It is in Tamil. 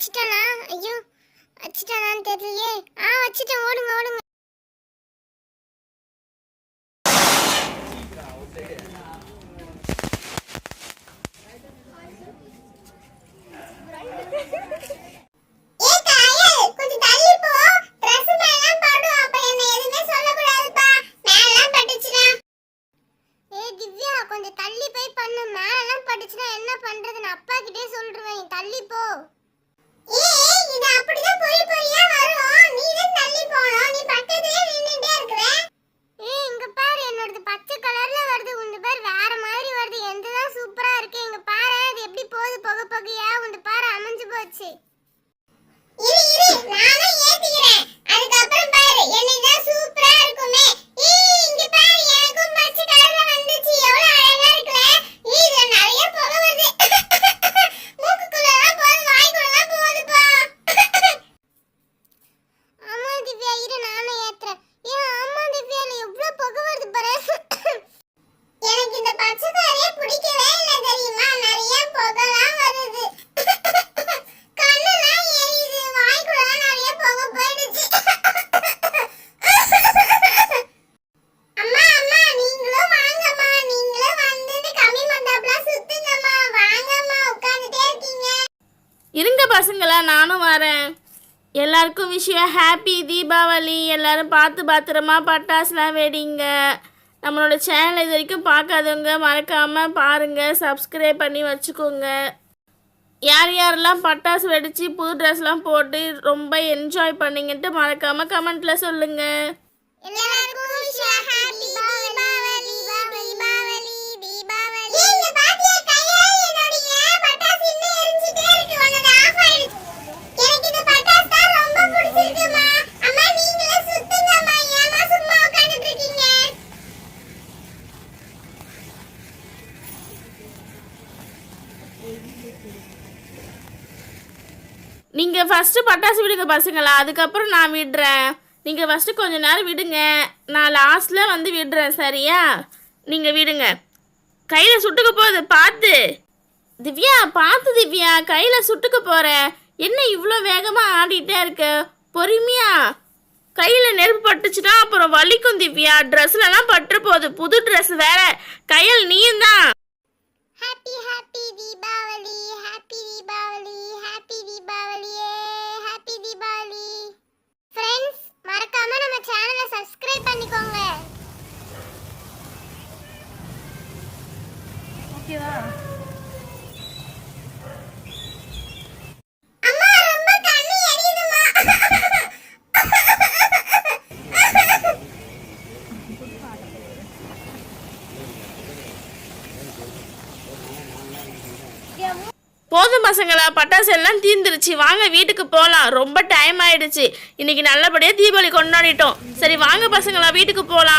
வச்சுட்டானா ஐயோ வச்சுட்டானான்னு தெரியலையே ஆ வச்சுட்டேன் ஓடுங்க ஓடுங்க கொஞ்சம் தள்ளி எதுவுமே ஏய் கொஞ்சம் தள்ளி போய் பண்ணு. மேலாம் பட்டுச்சுன்னா என்ன பண்றது? அப்பா கிட்டே சொல்றேன் தள்ளி போ. போகுது? புகை புகையா. உன்து பாரு. அமைஞ்சு போச்சு. இரு இரு. நானும் பசங்களா நானும் வரேன். எல்லாருக்கும் விஷயம் ஹாப்பி தீபாவளி. எல்லாரும் பார்த்து பத்திரமா பட்டாசுலாம் வெடிங்க. நம்மளோட சேனல் இது வரைக்கும் பார்க்காதவங்க மறக்காமல் பாருங்கள் சப்ஸ்கிரைப் பண்ணி வச்சுக்கோங்க. யார் யாரெல்லாம் பட்டாசு வெடித்து புது ட்ரெஸ்லாம் போட்டு ரொம்ப என்ஜாய் பண்ணீங்கன்ட்டு மறக்காமல் கமெண்ட்டில் சொல்லுங்கள் எல்லாருக்கும் விஷயம் ஹாப்பி தீபாவளி தீபாவளி தீபாவளி ஏங்க பாத்தியா கையால என்னோட பட்டாசு இன்னும் எரிஞ்சிட்டே இருக்கு உனது ஆஃப் ஆயிடுச்சு எனக்கு இந்த பட்டாசு தான் ரொம்ப பிடிச்சிருக்குமா அம்மா நீங்களே சுத்துங்கம்மா ஏமா சும்மா உட்கார்ந்துட்டு இருக்கீங்க நீங்கள் ஃபஸ்ட்டு பட்டாசு விடுங்க பசங்களா அதுக்கப்புறம் நான் விடுறேன். நீங்கள் ஃபஸ்ட்டு கொஞ்ச நேரம் விடுங்க. நான் லாஸ்ட்டில் வந்து விடுறேன் சரியா? நீங்கள் விடுங்க. கையில் சுட்டுக்க போகுது பார்த்து. திவ்யா பார்த்து திவ்யா கையில் சுட்டுக்க போகிறேன் என்ன இவ்வளோ வேகமாக ஆடிட்டே இருக்க? பொறுமையா? கையில் நெருப்பு பட்டுச்சுன்னா அப்புறம் வலிக்கும் திவ்யா. ட்ரெஸ்லலாம் பட்டு போகுது. புது ட்ரெஸ் வேற. கையில் நீயும் தான் போதும் பசங்களா பட்டாசு எல்லாம் தீந்துருச்சு. வாங்க வீட்டுக்கு போகலாம் ரொம்ப டைம் ஆயிடுச்சு. இன்னைக்கு நல்லபடியாக தீபாவளி கொண்டாடிட்டோம். சரி வாங்க பசங்களா வீட்டுக்கு போகலாம்